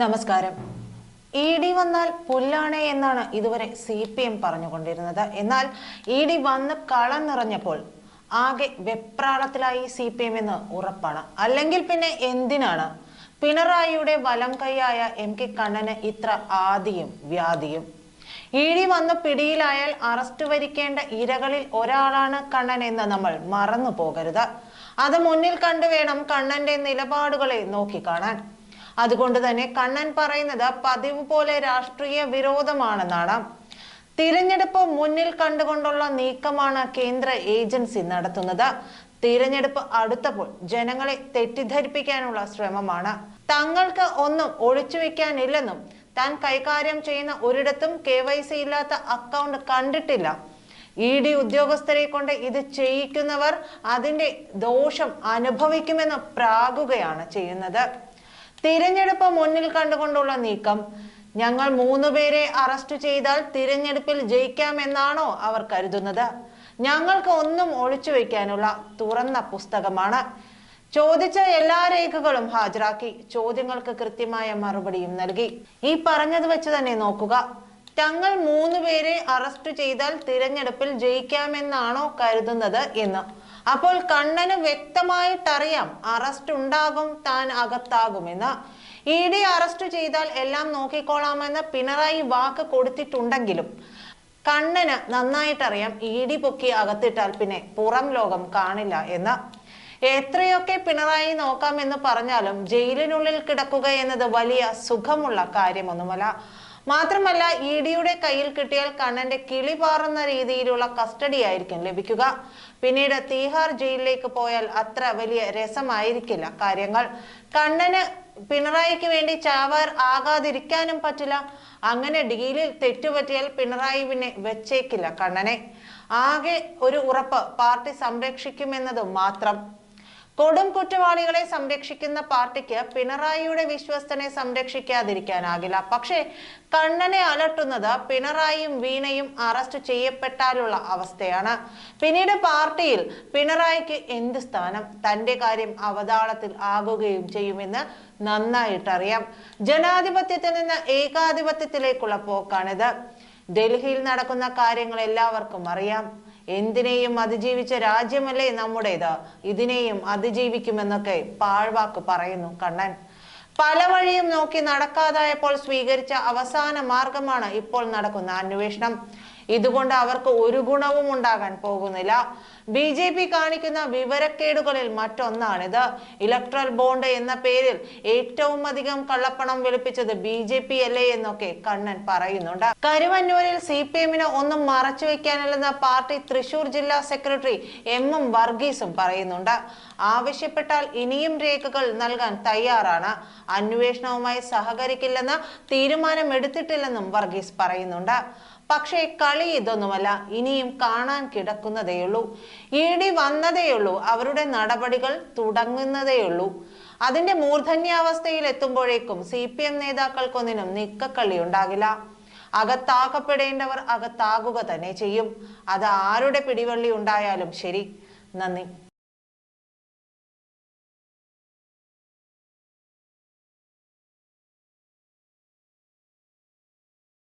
നമസ്കാരം. E D വന്നാൽ പുല്ലാണ് എന്നാണ് ഇതുവരെ സി പി എം പറഞ്ഞുകൊണ്ടിരുന്നത്. എന്നാൽ ഇ ഡി വന്ന് കളം നിറഞ്ഞപ്പോൾ ആകെ വെപ്രാളത്തിലായി സി പി എം എന്ന് ഉറപ്പാണ്. അല്ലെങ്കിൽ പിന്നെ എന്തിനാണ്? പിണറായിയുടെ വലം കൈയായ എം കെ കണ്ണന് ഇത്ര ആദിയും വ്യാധിയും. ഇ ഡി വന്ന് പിടിയിലായാൽ അറസ്റ്റ് വരിക്കേണ്ട ഇരകളിൽ ഒരാളാണ് കണ്ണൻ എന്ന് നമ്മൾ മറന്നു പോകരുത് അത് മുന്നിൽ കണ്ടുവേണം കണ്ണന്റെ നിലപാടുകളെ നോക്കിക്കാണാൻ അതുകൊണ്ട് തന്നെ കണ്ണൻ പറയുന്നത് പതിവ് പോലെ രാഷ്ട്രീയ വിരോധമാണെന്നാണ്. തിരഞ്ഞെടുപ്പ് മുന്നിൽ കണ്ടുകൊണ്ടുള്ള നീക്കമാണ് കേന്ദ്ര ഏജൻസി നടത്തുന്നത്. തിരഞ്ഞെടുപ്പ് അടുത്തപ്പോൾ ജനങ്ങളെ തെറ്റിദ്ധരിപ്പിക്കാനുള്ള ശ്രമമാണ്. തങ്ങൾക്ക് ഒന്നും ഒഴിച്ചു വെക്കാനില്ലെന്നും താൻ കൈകാര്യം ചെയ്യുന്ന ഒരിടത്തും കെ വൈ സി ഇല്ലാത്ത അക്കൗണ്ട് കണ്ടിട്ടില്ല. ഇ ഡി ഉദ്യോഗസ്ഥരെ കൊണ്ട് ഇത് ചെയ്യിക്കുന്നവർ അതിന്റെ ദോഷം അനുഭവിക്കുമെന്ന് പ്രാകുകയാണ് ചെയ്യുന്നത്. തിരഞ്ഞെടുപ്പ് മുന്നിൽ കണ്ടുകൊണ്ടുള്ള നീക്കം. ഞങ്ങൾ മൂന്നുപേരെ അറസ്റ്റ് ചെയ്താൽ തിരഞ്ഞെടുപ്പിൽ ജയിക്കാമെന്നാണോ അവർ കരുതുന്നത്. ഞങ്ങൾക്ക് ഒന്നും ഒളിച്ചു വയ്ക്കാനുള്ള തുറന്ന പുസ്തകമാണ്. ചോദിച്ച എല്ലാ രേഖകളും ഹാജരാക്കി. ചോദ്യങ്ങൾക്ക് കൃത്യമായ മറുപടിയും നൽകി. ഈ പറഞ്ഞത് വെച്ച് തന്നെ നോക്കുക. തങ്ങൾ മൂന്ന് പേരെ അറസ്റ്റ് ചെയ്താൽ തിരഞ്ഞെടുപ്പിൽ ജയിക്കാമെന്നാണോ കരുതുന്നത് എന്ന്. അപ്പോൾ കണ്ണന് വ്യക്തമായിട്ടറിയാം അറസ്റ്റ് ഉണ്ടാകും താൻ അകത്താകുമെന്ന്. ഇ ഡി അറസ്റ്റ് ചെയ്താൽ എല്ലാം നോക്കിക്കോളാമെന്ന് പിണറായി വാക്ക് കൊടുത്തിട്ടുണ്ടെങ്കിലും കണ്ണന് നന്നായിട്ടറിയാം ഇ ഡി പൊക്കി അകത്തിട്ടാൽ പിന്നെ പുറം ലോകം കാണില്ല എന്ന്. എത്രയൊക്കെ പിണറായി നോക്കാം എന്ന് പറഞ്ഞാലും ജയിലിനുള്ളിൽ കിടക്കുക എന്നത് വലിയ സുഖമുള്ള കാര്യമൊന്നുമല്ല. മാത്രമല്ല ഇ ഡിയുടെ കയ്യിൽ കിട്ടിയാൽ കണ്ണന്റെ കിളി പാറുന്ന രീതിയിലുള്ള കസ്റ്റഡി ആയിരിക്കും ലഭിക്കുക. പിന്നീട് തീഹാർ ജയിലിലേക്ക് പോയാൽ അത്ര വലിയ രസമായിരിക്കില്ല കാര്യങ്ങൾ. കണ്ണന് പിണറായിക്ക് വേണ്ടി ചാവാർ ആകാതിരിക്കാനും പറ്റില്ല. അങ്ങനെ ഡീലിൽ തെറ്റുപറ്റിയാൽ പിണറായി പിന്നെ വെച്ചേക്കില്ല കണ്ണനെ. ആകെ ഒരു ഉറപ്പ് പാർട്ടി സംരക്ഷിക്കുമെന്നത് മാത്രം. കൊടും കുറ്റവാളികളെ സംരക്ഷിക്കുന്ന പാർട്ടിക്ക് പിണറായിയുടെ വിശ്വസ്തനെ സംരക്ഷിക്കാതിരിക്കാനാകില്ല. പക്ഷേ കണ്ണനെ അലട്ടുന്നത് പിണറായിയും വീണയും അറസ്റ്റ് ചെയ്യപ്പെട്ടാലുള്ള അവസ്ഥയാണ്. പിന്നീട് പാർട്ടിയിൽ പിണറായിക്ക് എന്ത് സ്ഥാനം? തന്റെ കാര്യം അവതാളത്തിൽ ആകുകയും ചെയ്യുമെന്ന് നന്നായിട്ടറിയാം. ജനാധിപത്യത്തിൽ നിന്ന് ഏകാധിപത്യത്തിലേക്കുള്ള പോക്കാണിത്. ഡൽഹിയിൽ നടക്കുന്ന കാര്യങ്ങൾ എല്ലാവർക്കും അറിയാം. എന്തിനേയും അതിജീവിച്ച രാജ്യമല്ലേ നമ്മുടേത്? ഇതിനെയും അതിജീവിക്കുമെന്നൊക്കെ പാഴ്വാക്ക് പറയുന്നു കണ്ണൻ. പല വഴിയും നോക്കി നടക്കാതായപ്പോൾ സ്വീകരിച്ച അവസാന മാർഗമാണ് ഇപ്പോൾ നടക്കുന്ന അന്വേഷണം. ഇതുകൊണ്ട് അവർക്ക് ഒരു ഗുണവും ഉണ്ടാകാൻ പോകുന്നില്ല. ബി ജെ പി കാണിക്കുന്ന വിവരക്കേടുകളിൽ മറ്റൊന്നാണിത് ഇലക്ട്രൽ ബോണ്ട് എന്ന പേരിൽ ഏറ്റവും അധികം കള്ളപ്പണം വെളുപ്പിച്ചത് ബി ജെ പി അല്ലേ എന്നൊക്കെ കണ്ണൻ പറയുന്നുണ്ട്. കരുവന്നൂരിൽ സി പി എമ്മിന് ഒന്നും മറച്ചു വെക്കാനില്ലെന്ന് പാർട്ടി തൃശൂർ ജില്ലാ സെക്രട്ടറി എം എം വർഗീസും പറയുന്നുണ്ട്. ആവശ്യപ്പെട്ടാൽ ഇനിയും രേഖകൾ നൽകാൻ തയ്യാറാണ്. അന്വേഷണവുമായി സഹകരിക്കില്ലെന്ന് തീരുമാനമെടുത്തിട്ടില്ലെന്നും വർഗീസ് പറയുന്നുണ്ട്. പക്ഷേ കളി ഇതൊന്നുമല്ല. ഇനിയും കാണാൻ കിടക്കുന്നതേയുള്ളൂ. E D വന്നതേയുള്ളൂ. അവരുടെ നടപടികൾ തുടങ്ങുന്നതേയുള്ളൂ. അതിന്റെ മൂർധന്യാവസ്ഥയിൽ എത്തുമ്പോഴേക്കും സി പി എം നേതാക്കൾക്കൊന്നിനും നിക്കക്കളി ഉണ്ടാകില്ല. അകത്താക്കപ്പെടേണ്ടവർ അകത്താകുക തന്നെ ചെയ്യും. അത് ആരുടെ പിടിവള്ളി ഉണ്ടായാലും ശരി. നന്ദി.